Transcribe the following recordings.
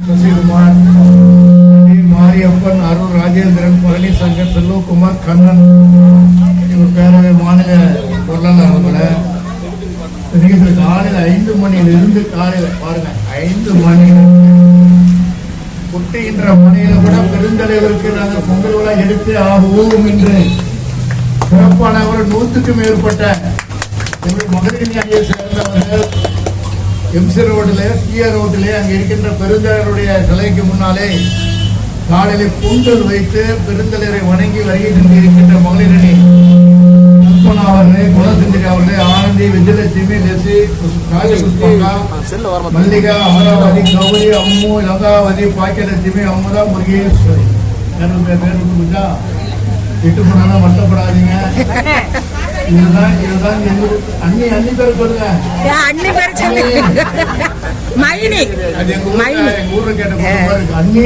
Sasikumar T. Mariappan Arul Rajendran Palani Sankar Selvakumar Kannan இவர் பேரவை மாநில பொருளாளர் இன்னைக்கு காலையில் ஐந்து மணியிலிருந்து காலையில் பாருங்க ஐந்து மணியிலிருந்து குட்டுகின்ற மணியில கூட பெருந்தலைவருக்கு நாங்கள் பொங்கல் விழா எடுத்து ஆகுவோம் என்று. சிறப்பானவர் நூற்றுக்கும் மேற்பட்ட எங்கள் மகளிர் அணியை சேர்ந்தவர்கள் எம்சி ரோட்டில் பிஆர் ரோட்டிலே அங்கே இருக்கின்ற பெருந்தலைவருடைய சிலைக்கு முன்னாலே காலையிலே பொங்கல் வைத்து பெருந்தலைவரை வணங்கி வருகை இருக்கின்ற மகளிர் அணி கல்பனா அவர்களே குணசுந்தரி அவர்களே ஆனந்தி விஜயலட்சுமி லெசி ராஜபுஷ்பங்கா மல்லிகா அமராவதி கௌரி அம்மு லங்காவதி பாக்கியலட்சுமி அம்முதா முருகேஸ்வரி. பேரு பேர் புரிஞ்சா விட்டு போனாலும் வருத்தப்படாதீங்க. அண்ணி பேர் சொல்லுங்க. மைனி. ஊர்ல மைனி. ஊர்ல. அண்ணி.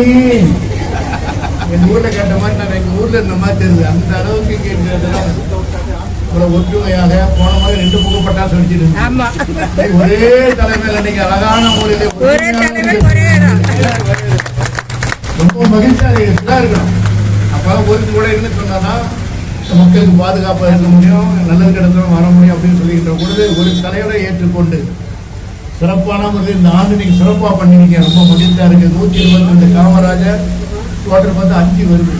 எங்க ஊர்ல கேட்ட மாதிரி நான் எங்க ஊர்ல இந்த மாதிரி தெரியுது. அந்த அளவுக்கு கேட்கறதுலாம் இவ்வளவு ஒற்றுமையாக போன மாதிரி ரெண்டு பக்கம் இருந்துச்சு. ஆமா. ஒரே தலைமையில நீங்க அழகான இடம். ரொம்ப மகிழ்ச்சியா இருக்கணும். அப்பதான் ஒரு கூட இருந்து சொன்னா மக்களுக்கு பாதுகாப்பாக இருக்க முடியும் நல்லது கிடத்தணும் வர முடியும் அப்படின்னு சொல்லிக்கின்ற பொழுது ஒரு தலைவரை ஏற்றுக்கொண்டு சிறப்பான முறையில் இந்த ஆண்டு நீங்கள் சிறப்பாக பண்ணிருக்கீங்க. ரொம்ப மகிழ்ச்சியாக இருக்குது நூற்றி இருபத்தி ரெண்டு காமராஜர் டோட்டல் பார்த்து அஞ்சு வருது.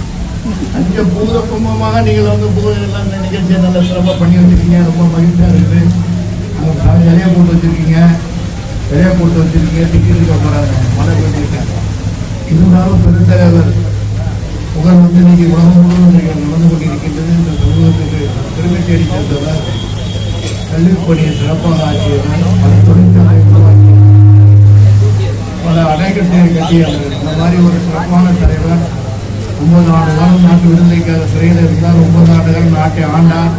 அஞ்சு பூத கும்பமாக நீங்கள் வந்து பூதெல்லாம் எல்லாம் இந்த நிகழ்ச்சியை நல்லா சிறப்பாக பண்ணி வச்சிருக்கீங்க. ரொம்ப மகிழ்ச்சியாக இருக்குது. அவங்க நிறைய போட்டு வச்சிருக்கீங்க. இலைய போட்டு வச்சிருக்கீங்க. டிக்கெட் இருக்க போறாங்க. மழை பண்ணியிருக்காங்க இருந்தாலும் பெருந்தலைவர் புகழ் வந்து இன்னைக்கு உலகம் முழுவதும் இன்னைக்கு நடந்து கொண்டிருக்கின்றது இந்த சமூகத்துக்கு பெருமை தேடி சென்றவர் கல்விப் பணியை சிறப்பாக ஆக்கியவர் பல தொழிற்சாலை உருவாக்கி பல அணைக்கட்டுகளை கட்டியவர் இந்த மாதிரி ஒரு சிறப்பான தலைவர் ஒன்பது ஆண்டு காலம் நாட்டு விடுதலைக்காக சிறையில் இருந்தார். ஒன்பது ஆண்டுகள் நாட்டை ஆண்டார்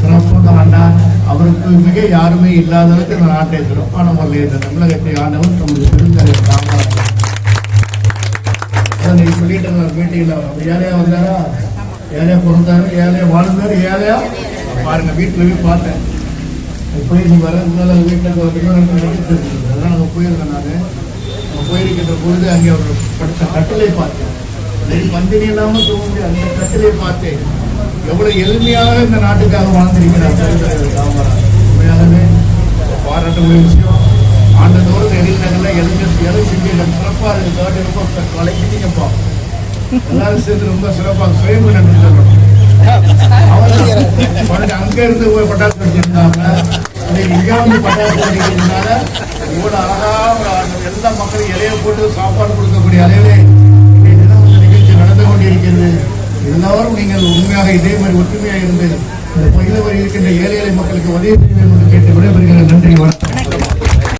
சிறப்பாக ஆண்டார். அவருக்கு மிக யாருமே இல்லாத அளவுக்கு இந்த நாட்டை சிறப்பான முறையில் இந்த தமிழகத்தை ஆண்டவர் தமது பெருந்தலைவர் காமராஜர் சொல்லிட்டு இருந்தார் மீட்டிங்ல ஏழையா வந்தாரா? ஏழையா பிறந்தாரு ஏழையா வாழ்ந்தாரு ஏழையா? பாருங்க வீட்டுல போய் பார்த்தேன். போய் நீ வர முன்னால வீட்டுக்கு அதெல்லாம் அங்கே போயிருந்தேன் நான். அங்கே போயிருக்கின்ற பொழுது அங்கே அவர் படுத்த கட்டளை பார்த்தேன். ரெண்டு மந்திரி இல்லாமல் தூங்க முடியாது. அந்த கட்டளை பார்த்தேன். எவ்வளவு எளிமையாக இந்த நாட்டுக்காக வாழ்ந்திருக்கிறார் பெருந்தலைவர் காமராஜர் உண்மையாகவே பாராட்டக்கூடிய விஷயம். ஆண்டுதோறும் எழில்நகரில் எளிஞர் எலை செஞ்சு சிறப்பாக இருக்கு தேர்ட்டி ரொம்ப கலைக்கிட்டீங்கப்பா எல்லாரும் சேர்த்து ரொம்ப சிறப்பாக சுயம்பு நன்றி சொல்லணும் அங்கே இருந்து போய் பட்டாசு வச்சிருந்தாங்க இன்னைக்கு இங்க வந்து பட்டாசு வெடிக்கிறதுனால இவ்வளவு அழகா ஒரு எல்லா மக்களும் இலைய போட்டு சாப்பாடு கொடுக்கக்கூடிய அளவிலே இன்றைய நிகழ்ச்சி நடந்து கொண்டிருக்கிறது. எல்லாரும் நீங்கள் உண்மையாக இதே மாதிரி ஒற்றுமையாக இருந்து இந்த பயில இருக்கின்ற ஏழை மக்களுக்கு உதவி செய்ய வேண்டும் என்று கேட்டு விடைபெறுகிறேன். நன்றி வணக்கம்.